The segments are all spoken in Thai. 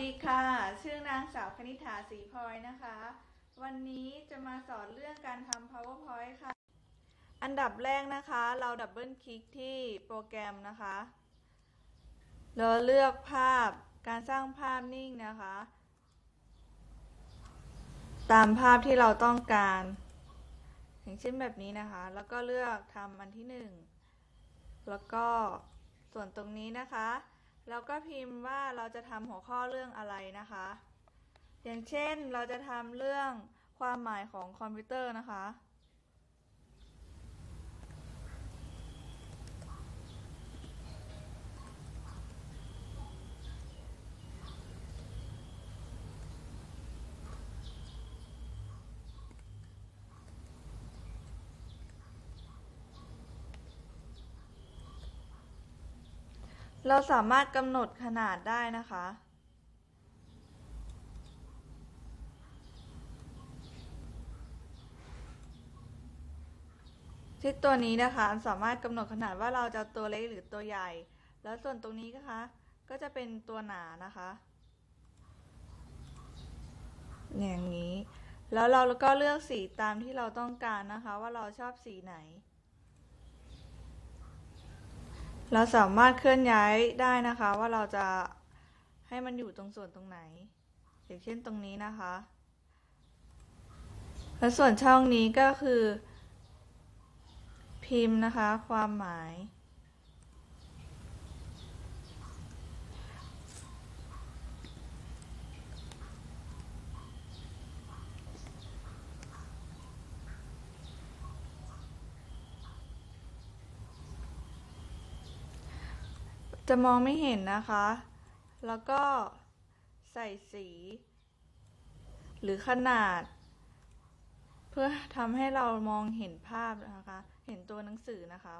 ดีค่ะ ชื่อนางสาวคณิษฐาศรีพลอยนะคะ วันนี้จะมาสอนเรื่องการทำ powerpoint ค่ะ อันดับแรกนะคะ เราดับเบิลคลิกที่โปรแกรมนะคะแล้วเลือกภาพ การสร้างภาพนิ่งนะคะ ตามภาพที่เราต้องการ อย่างเช่นแบบนี้นะคะ แล้วก็เลือกทำอันที่หนึ่ง แล้วก็ส่วนตรงนี้นะคะ แล้วก็พิมพ์ว่าเราจะทำหัวข้อเรื่องอะไรนะคะ อย่างเช่นเราจะทำเรื่องความหมายของคอมพิวเตอร์นะคะ เราสามารถกำหนดขนาดได้นะคะ ที่ตัวนี้นะคะสามารถกำหนดขนาดว่าเราจะตัวเล็กหรือตัวใหญ่ แล้วส่วนตรงนี้นะคะ ก็จะเป็นตัวหนานะคะอย่างนี้ แล้วเราก็เลือกสีตามที่เราต้องการนะคะ ว่าเราชอบสีไหน เราสามารถเคลื่อนย้ายได้นะคะ ว่าเราจะให้มันอยู่ตรงส่วนตรงไหน อย่างเช่นตรงนี้นะคะ และส่วนช่องนี้ก็คือ พิมพ์นะคะ ความหมาย จะมองไม่เห็นนะคะ แล้วก็ใส่สี หรือขนาด เพื่อทำให้เรามองเห็นภาพนะคะ เห็นตัวหนังสือนะคะ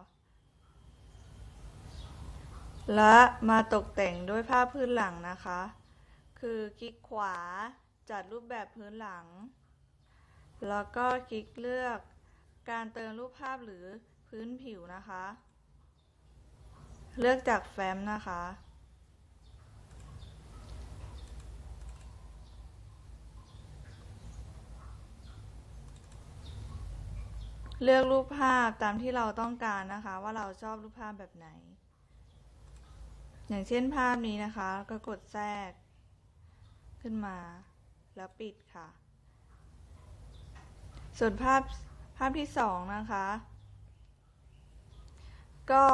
และมาตกแต่งด้วยภาพพื้นหลังนะคะ คือคลิกขวาจัดรูปแบบพื้นหลัง แล้วก็คลิกเลือกการเติมรูปภาพหรือพื้นผิวนะคะ เลือกจากแฟ้มนะคะ เลือกรูปภาพตามที่เราต้องการนะคะ ว่าเราชอบรูปภาพแบบไหน อย่างเช่นภาพนี้นะคะ ก็กดแทรก ขึ้นมา แล้วปิดค่ะ ส่วนภาพภาพที่สองนะคะ ก็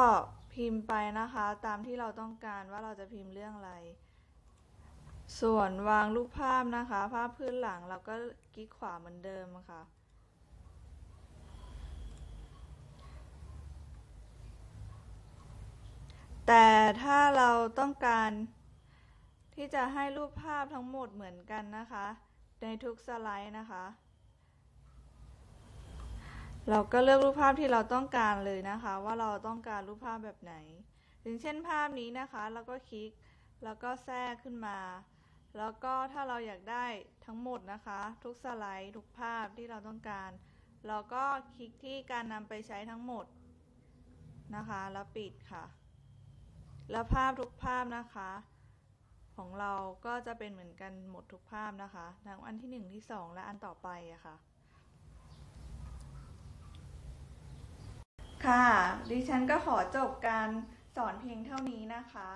พิมพ์ไปนะคะ ตามที่เราต้องการว่าเราจะพิมพ์เรื่องอะไร ส่วนวางรูปภาพนะคะ ภาพพื้นหลังเราก็คลิกขวาเหมือนเดิมค่ะแต่ถ้าเราต้องการที่จะให้รูปภาพทั้งหมดเหมือนกันนะคะ ในทุกสไลด์นะคะ เราก็เลือกรูปภาพที่เราต้องการเลยนะคะ ว่าเราต้องการรูปภาพแบบไหน อย่างเช่นภาพนี้นะคะแล้วก็คลิกแล้วก็แทรกขึ้นมา แล้วก็ถ้าเราอยากได้ทั้งหมดนะคะ ทุกสไลด์ทุกภาพที่เราต้องการ เราก็คลิกที่การนำไปใช้ทั้งหมดนะคะ แล้วปิดค่ะ แล้วภาพทุกภาพนะคะ ของเราก็จะเป็นเหมือนกันหมดทุกภาพนะคะทั้งอันที่ 1 ที่ 2 และอันต่อไปอะคะค่ะ ดิฉันก็ขอจบการสอนเพียงเท่านี้นะคะ